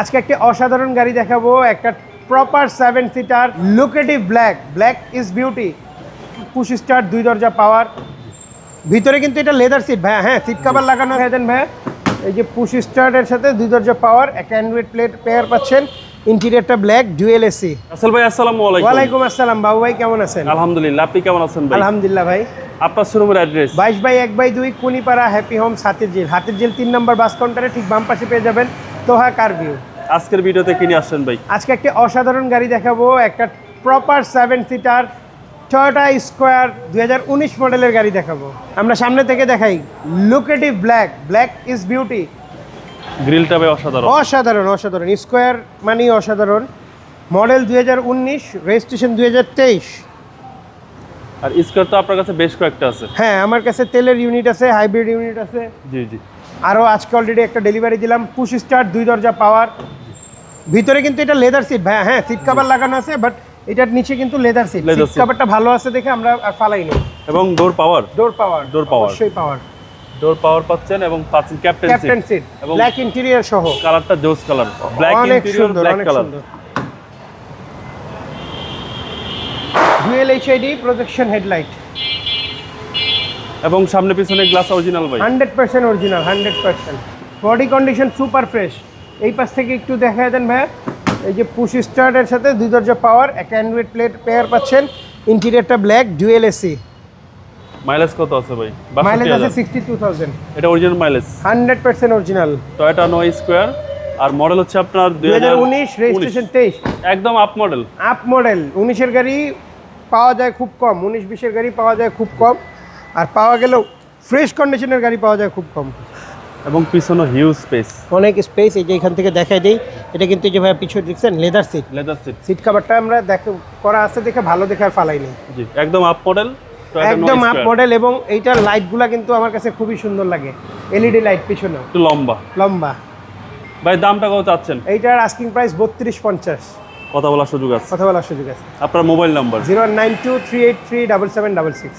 আজকে একটি অসাধারণ গাড়ি দেখাবো একটা proper seven seater lucrative black black is beauty push start দুই দরজা পাওয়ার ভিতরে কিন্তু এটা লেদার সিট ভাইয়া হ্যাঁ সিট কাভার লাগানো হয়ে দেন ভাইয়া এই যে পুশ স্টার্টের সাথে দুই দরজা পাওয়ার একটা অ্যান্ড্রয়েড প্লেট পেয়ার পাচ্ছেন। ইন্টিরিয়ারটা ব্ল্যাক ডুয়েল এসি আসল ভাই আসসালামু আলাইকুম। ওয়ালাইকুম আসসালাম বাবু ভাই কেমন আছেন? আলহামদুলিল্লাহ আপনি কেমন আছেন ভাই? আলহামদুলিল্লাহ ভাই। আপনার শোরুমের অ্যাড্রেস বাইশ বাই এক বাই দুই কুনিপাড়া হ্যাপি হাতির হাতির ঝিল তিন নম্বর বাস কাউন্টারে ঠিক বাম পাশে পেয়ে যাবেন। তোহা কার ভিউ আজকের ভিডিওতে কিনে আসছেন ভাই? আজকে একটি অসাধারণ গাড়ি দেখাবো একটা proper seven seater Toyota Squire দু হাজার উনিশ মডেলের গাড়ি দেখাবো। আমরা সামনে থেকে দেখাই lucrative black black is beauty গ্রিলটা ভাই অসাধারণ। অসাধারণ অসাধারণ। স্কোয়ার মানেই অসাধারণ। মডেল দু হাজার উনিশ রেজিস্ট্রেশন দু হাজার তেইশ। আর স্কোয়ার তো আপনার কাছে বেশ কয়েকটা আছে। হ্যাঁ আমার কাছে তেলের ইউনিট আছে হাইব্রিড ইউনিট আছে। জি জি। আরও আজকে অলরেডি একটা ডেলিভারি দিলাম পুশ স্টার দুই দরজা পাওয়ার ভিতরে কিন্তু এটা লেদার সিট ভাই হ্যাঁ সিট কাভার লাগানো আছে বাট এটার নিচে কিন্তু লেদার সিট সিট কাভারটা ভালো আছে দেখে আমরা আর ফালাই নেই এবং door power door power Door power। অবশ্যই পাওয়ার ডোর পাওয়ার পাচ্ছেন এবং পাচ্ছেন ক্যাপ্টেন সিট ক্যাপ্টেন সিট এবং ব্ল্যাক ইন্টেরিয়র সহ। কালারটা জোস colour black interior black colour dual HID projection headlight এবং সামনে পিছনে গ্লাস অরিজিনাল ভাই। Hundred percent original hundred percent. Body condition super fresh এই পাশ থেকে একটু দেখা দেন ভাইয়া। এই যে পুশ স্টার্টের সাথে দুই দরজা পাওয়ার একটা অ্যান্ড্রয়েড প্লেট পেয়ার পাচ্ছেন। ইন্টেরিয়রটা ব্ল্যাক ডুয়েল এসি মাইলেজ কত আছে ভাই? মাইলেজ আছে 62000 সিক্সটি টু থাউজেন্ড এটা original mileage hundred percent original Toyota Noah Squire আর মডেল হচ্ছে আপনার দুই হাজার উনিশ 2019 রেজিস্ট্রেশন তেইশ। একদম আপ মডেল আপ মডেল উনিশের গাড়ি পাওয়া যায় খুব কম। উনিশ বিশের গাড়ি পাওয়া যায় খুব কম। আর পাওয়া গেলেও ফ্রেশ কন্ডিশনের গাড়ি পাওয়া যায় খুব কম। এবং পিছনে হিউজ স্পেস অনেক স্পেস এই যে এখান থেকে দেখাই দিই এটা কিন্তু যে ভাই পিছনে দেখছেন leather seat leather seat seat কাভারটা আমরা দেখে করা আছে দেখে ভালো দেখে আর ফালাই নেই। জি একদম আপ মডেল একদম আপ মডেল এবং এইটার লাইটগুলা কিন্তু আমার কাছে খুবই সুন্দর লাগে এলইডি লাইট পিছনে একটু লম্বা। লম্বা। ভাই দামটা কত চাচ্ছেন? এইটার আস্কিং প্রাইস বত্রিশ পঞ্চাশ। কথা বলার সুযোগ আছে। কথা বলার সুযোগ আছে। আপনার mobile number zero nine two three eight three double seven double six